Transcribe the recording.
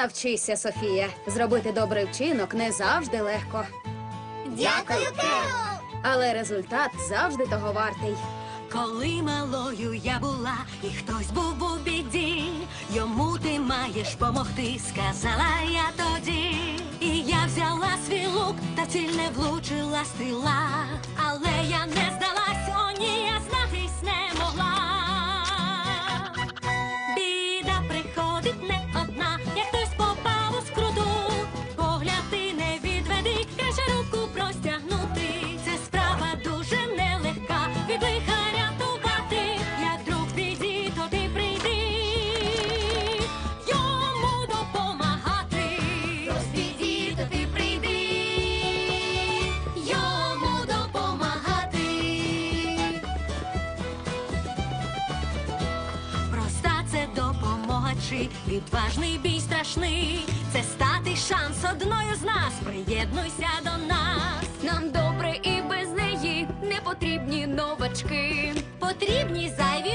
Навчися, Софія. Зробити добрий вчинок не завжди легко, Дякую, Керол! але результат завжди того вартий. Коли малою я була, і хтось був у біді, йому ти маєш помогти, сказала я тоді. І я взяла свій лук, та ціль не влучила стріла. Але я не здалась, допомога відважний бій страшний. Це стати шанс одною з нас. Приєднуйся до нас. Нам добре і без неї не потрібні новачки. Потрібні зайві.